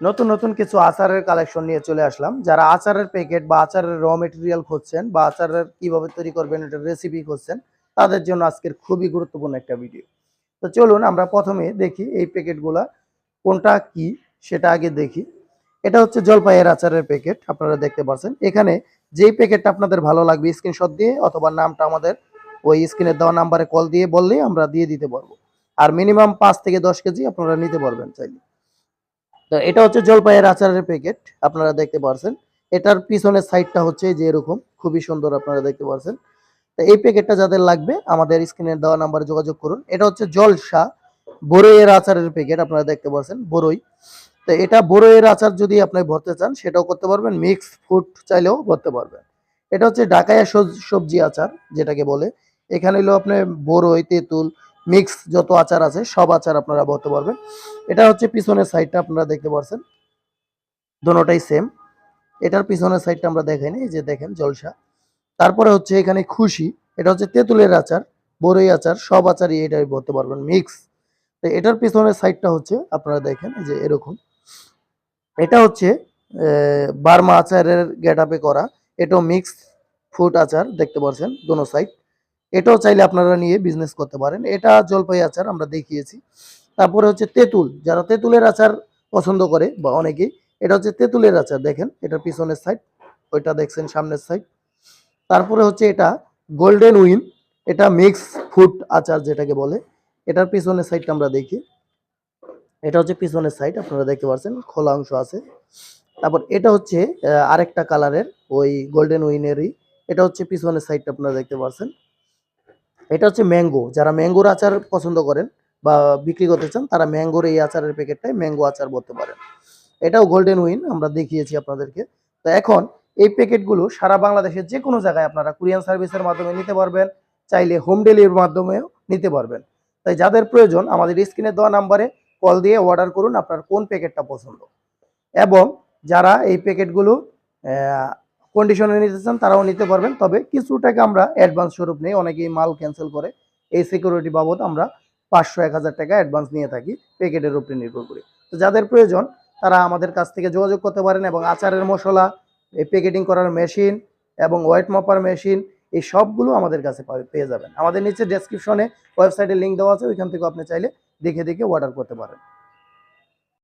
নতুন নতুন কিছু আচারের কালেকশন নিয়ে চলে আসলাম। যারা আচারের প্যাকেট বা আচারের র মেটেরিয়াল খুঁজছেন বা আচারের কীভাবে তৈরি করবেন, এটার রেসিপি খুঁজছেন, তাদের জন্য আজকের খুবই গুরুত্বপূর্ণ একটা ভিডিও তো চলুন আমরা প্রথমে দেখি এই প্যাকেটগুলা কোনটা কি, সেটা আগে দেখি। এটা হচ্ছে জলপাইয়ের আচারের প্যাকেট আপনারা দেখতে পাচ্ছেন এখানে যেই প্যাকেটটা আপনাদের ভালো লাগবে স্ক্রিনশট দিয়ে অথবা নামটা আমাদের ওই স্ক্রিনের দেওয়া নাম্বারে কল দিয়ে বললেই আমরা দিয়ে দিতে পারব। আর মিনিমাম পাঁচ থেকে দশ কেজি আপনারা নিতে পারবেন চাইলে। তো এটা হচ্ছে জলপাইয়ের আচারের প্যাকেট আপনারা দেখতে পারছেন। এটার পিছনের সাইডটা হচ্ছে যে এরকম, খুবই সুন্দর আপনারা দেখতে পারছেন। তো এই প্যাকেটটা যাদের লাগবে, আমাদের স্ক্রিনের দেওয়া নাম্বারে যোগাযোগ করুন। এটা হচ্ছে জলসা বরইয়ের আচারের প্যাকেট আপনারা দেখতে পাচ্ছেন বরই। তো এটা বরইয়ের আচার যদি আপনি ভরতে চান, সেটাও করতে পারবেন মিক্স ফুড চাইলেও ভরতে পারবেন। এটা হচ্ছে ঢাকায়া সবজি আচার, যেটাকে বলে। এখানে হলো আপনি বরই, তেঁতুল মিক্স যত আচার আছে, সব আচার আপনারা ভরতে পারবেন। এটা হচ্ছে পিছনের সাইডটা আপনারা দেখতে পাচ্ছেন দোনোটাই সেম এটার পিছনের সাইডটা আমরা দেখাই এই যে দেখেন জলসা। তারপরে হচ্ছে এখানে খুশি। এটা হচ্ছে তেঁতুলের আচার, বরই আচার, সব আচারই এটাই বলতে পারবেন মিক্স তো এটার পিছনের সাইডটা হচ্ছে, আপনারা দেখেন যে এরকম। এটা হচ্ছে বার্মা আচারের গেট আপে করা। এটাও মিক্স ফুড আচার, দেখতে পাচ্ছেন দোনো সাইড এটাও চাইলে আপনারা নিয়ে বিজনেস করতে পারেন। এটা জলপাই আচার আমরা দেখিয়েছি। তারপরে হচ্ছে তেঁতুল। যারা তেঁতুলের আচার পছন্দ করে, বা অনেকেই, এটা হচ্ছে তেঁতুলের আচার দেখেন, এটার পিছনের সাইড ওইটা দেখছেন সামনের সাইড তারপরে হচ্ছে এটা গোল্ডেন উইন এটা মিক্স ফুড আচার যেটাকে বলে, এটার পিছনের সাইডটা আমরা দেখি। এটা হচ্ছে পিছনের সাইড আপনারা দেখতে পাচ্ছেন খোলা অংশ আছে। তারপর এটা হচ্ছে আরেকটা কালারের ওই গোল্ডেন উইনেরই এটা হচ্ছে পিছনের সাইডটা আপনারা দেখতে পাচ্ছেন এটা হচ্ছে ম্যাঙ্গো। যারা ম্যাঙ্গোর আচার পছন্দ করেন বা বিক্রি করতে চান, তারা ম্যাঙ্গোর এই আচারের প্যাকেটটাই ম্যাঙ্গো আচার বলতে পারেন। এটাও গোল্ডেন উইন আমরা দেখিয়েছি আপনাদেরকে। তো এখন এই প্যাকেটগুলো সারা বাংলাদেশের যে কোনো জায়গায় আপনারা কুরিয়ান সার্ভিসের মাধ্যমে নিতে পারবেন, চাইলে হোম ডেলিভারির মাধ্যমেও নিতে পারবেন। তাই যাদের প্রয়োজন, আমাদের স্ক্রিনে দেওয়া নাম্বারে কল দিয়ে অর্ডার করুন আপনার কোন প্যাকেটটা পছন্দ। এবং যারা এই প্যাকেটগুলো কন্ডিশনে নিতে চান, তারাও নিতে পারবেন। তবে কিছু টাকা আমরা অ্যাডভান্স স্বরূপ নেই অনেকেই মাল ক্যান্সেল করে, এই সিকিউরিটি বাবদ আমরা পাঁচশো, এক হাজার টাকা অ্যাডভান্স নিয়ে থাকি প্যাকেটের উপরে নির্ভর করে। তো যাদের প্রয়োজন, তারা আমাদের কাছ থেকে যোগাযোগ করতে পারেন এবং আচারের মশলা, এই প্যাকেটিং করার মেশিন এবং ওয়েট মাপার মেশিন এই সবগুলো আমাদের কাছে পেয়ে যাবেন। আমাদের নিচে ডেসক্রিপশনে ওয়েবসাইটে লিঙ্ক দেওয়া আছে, ওইখান থেকে আপনি চাইলে দেখে দেখে অর্ডার করতে পারেন।